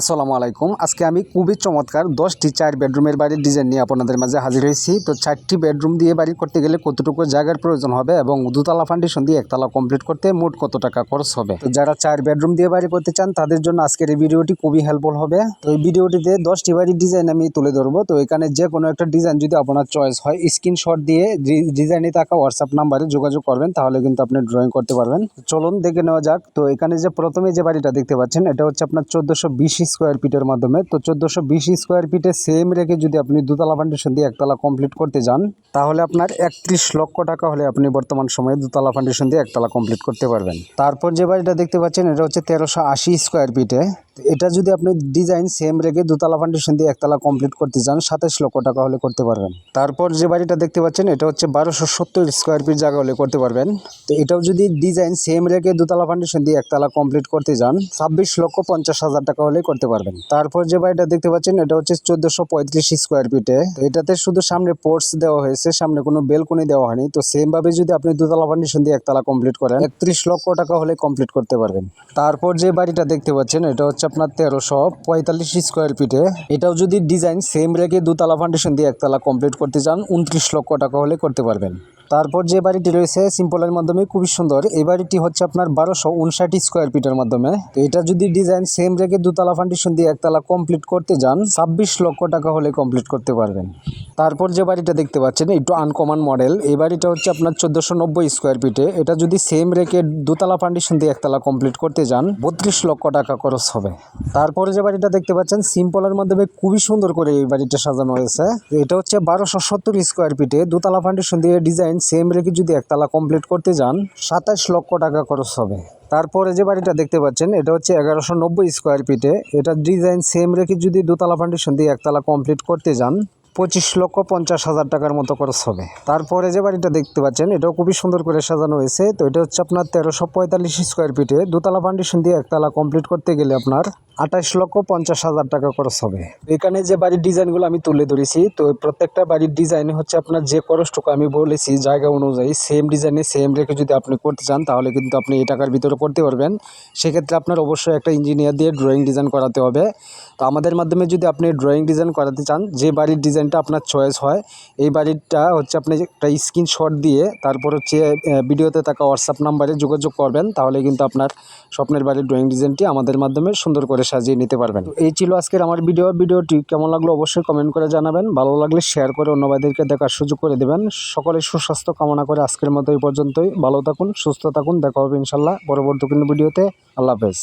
আসসালামু আলাইকুম। আজকে আমি খুবই চমৎকার দশটি চার বেডরুমের বাড়ির ডিজাইন নিয়ে আপনাদের মাঝে হাজির হয়েছি। তো চারটি বেডরুম দিয়ে বাড়ি করতে গেলে কতটুকু জায়গার প্রয়োজন হবে এবং দুতলা ফাউন্ডেশন দিয়ে একতলা কমপ্লিট করতে মোট কত টাকা খরচ হবে? তো যারা চার বেডরুম দিয়ে বাড়ি করতে চান, তাদের জন্য আজকের এই ভিডিওটি খুবই হেল্পফুল হবে। তো এই ভিডিওটিতে দশটি বাড়ির ডিজাইন আমি তুলে ধরবো। তো এখানে যে কোনো একটা ডিজাইন যদি আপনার চয়েস হয় স্ক্রিনশট দিয়ে ডিজাইনে থাকা হোয়াটসঅ্যাপ নাম্বারে যোগাযোগ করবেন, তাহলে কিন্তু আপনি ড্রয়িং করতে পারবেন। চলুন দেখে নেওয়া যাক। তো এখানে যে প্রথমে যে বাড়িটা দেখতে পাচ্ছেন, এটা হচ্ছে আপনার চোদ্দোশো বিশ স্কোয়ার ফিটের মাধ্যমে। তো চোদ্দোশো বিশ স্কোয়ার ফিটে সেম রেখে যদি আপনি দুতলা ফাউন্ডেশন দিয়ে একতলা কমপ্লিট করতে যান, তাহলে আপনার একত্রিশ লক্ষ টাকা হলে আপনি বর্তমান সময়ে দুতলা ফাউন্ডেশন দিয়ে একতলা কমপ্লিট করতে পারবেন। তারপর যে বাড়িটা দেখতে পাচ্ছেন, এটা হচ্ছে তেরোশো আশি স্কোয়ার ফিটে এটা যদি আপনি ডিজাইন সেম রেখে দুতলা ফাউন্ডেশন দিয়ে একতলা কমপ্লিট করতে চান, সাতাশ লক্ষ টাকা হলে করতে পারবেন। তারপর যে বাড়িটা দেখতে পাচ্ছেন, এটা হচ্ছে বারোশো সত্তর স্কোয়ার ফিট জায়গা হলে করতে পারবেন। তো এটাও যদি ডিজাইন সেম রেখে দুতলা ফাউন্ডেশন দিয়ে একতলা কমপ্লিট করতে যান ছাব্বিশ লক্ষ পঞ্চাশ হাজার টাকা হলে করতে পারবেন। তারপর যে বাড়িটা দেখতে পাচ্ছেন, এটা হচ্ছে চোদ্দোশো পঁয়ত্রিশ স্কোয়ার ফিটে এটাতে শুধু সামনে পোর্টস দেওয়া হয়েছে, সামনে কোনো বেলকনি দেওয়া হয়নি। তো সেম ভাবে যদি আপনি দুতলা ফাউন্ডেশন দিয়ে একতলা কমপ্লিট করেন, একত্রিশ লক্ষ টাকা হলে কমপ্লিট করতে পারবেন। তারপর যে বাড়িটা দেখতে পাচ্ছেন, এটা হচ্ছে আপনার তেরোশো পঁয়তাল্লিশ স্কোয়ার ফিটে এটাও যদি ডিজাইন সেম রেখে দুতলা ফাউন্ডেশন দিয়ে একতলা কমপ্লিট করতে চান, উনত্রিশ লক্ষ টাকা হলে করতে পারবেন। তারপর যে বাড়িটি রয়েছে সিম্পলের মাধ্যমে খুবই সুন্দর। এই বাড়িটি হচ্ছে আপনার বারোশো উনষাট স্কোয়ার ফিটের মাধ্যমে। তো এটা যদি ডিজাইন সেম রেখে দুতলা ফাউন্ডেশন দিয়ে একতলা কমপ্লিট করতে যান, ছাব্বিশ লক্ষ টাকা হলে কমপ্লিট করতে পারবেন। তারপর যে বাড়িটা দেখতে পাচ্ছেন, একটু আনকমন মডেল এই বাড়িটা হচ্ছে আপনার চোদ্দোশো নব্বই স্কোয়ার ফিটে এটা যদি সেম রেখে দুতলা ফাউন্ডেশন দিয়ে একতলা কমপ্লিট করতে যান, বত্রিশ লক্ষ টাকা খরচ হবে। তারপরে যে বাড়িটা দেখতে পাচ্ছেন সিম্পলের মাধ্যমে খুবই সুন্দর করে এই বাড়িটা সাজানো হয়েছে। এটা হচ্ছে বারোশো সত্তর স্কোয়ার ফিটে দুতলা ফাউন্ডেশন দিয়ে ডিজাইন সেম রেখে যদি একতলা কমপ্লিট করতে যান, সাতাশ লক্ষ টাকা খরচ হবে। তারপরে যে বাড়িটা দেখতে পাচ্ছেন, এটা হচ্ছে এগারোশো নব্বই স্কোয়ার ফিটে এটা ডিজাইন সেম রেখে যদি দোতলা ফাউন্ডেশন দিয়ে একতলা কমপ্লিট করতে যান, পঁচিশ লক্ষ পঞ্চাশ হাজার টাকার মতো খরচ হবে। তারপরে যে বাড়িটা দেখতে পাচ্ছেন, এটাও খুবই সুন্দর করে সাজানো হয়েছে। তো এটা হচ্ছে আপনার তেরোশো পঁয়তাল্লিশ স্কোয়ার ফিটে দোতলা ফাউন্ডেশন দিয়ে একতলা কমপ্লিট করতে গেলে আপনার আঠাশ লক্ষ পঞ্চাশ হাজার টাকা খরচ হবে। এখানে যে বাড়ির ডিজাইনগুলো আমি তুলে ধরেছি, তো প্রত্যেকটা বাড়ির ডিজাইন হচ্ছে আপনার যে খরচটুকু আমি বলেছি জায়গা অনুযায়ী সেম ডিজাইনে সেম রেখে যদি আপনি করতে চান, তাহলে কিন্তু আপনি এই টাকার ভিতরে করতে পারবেন। সেক্ষেত্রে আপনার অবশ্যই একটা ইঞ্জিনিয়ার দিয়ে ড্রয়িং ডিজাইন করাতে হবে। তো আমাদের মাধ্যমে যদি আপনি ড্রয়িং ডিজাইন করাতে চান, যে বাড়ির ডিজাইনটা আপনার চয়েস হয়, এই বাড়িটা হচ্ছে আপনি একটা স্ক্রিনশট দিয়ে, তারপর হচ্ছে ভিডিওতে থাকা হোয়াটসঅ্যাপ নাম্বারে যোগাযোগ করবেন, তাহলে কিন্তু আপনার স্বপ্নের বাড়ির ড্রয়িং ডিজাইনটি আমাদের মাধ্যমে সুন্দর করে সাজিয়ে নিতে পারবেন। এই ছিল আজকের আমার ভিডিও ভিডিওটি কেমন লাগল অবশ্যই কমেন্ট করে জানাবেন। ভালো লাগলে শেয়ার করে অন্য ভাইদেরকে দেখার সুযোগ করে দেবেন। সকলে সুস্বাস্থ্য কামনা করে আজকের মতো এই পর্যন্তই। ভালো থাকুন, সুস্থ থাকুন। দেখা হবে ইনশাল্লাহ পরবর্তী ভিডিওতে আল্লাহ হাফেজ।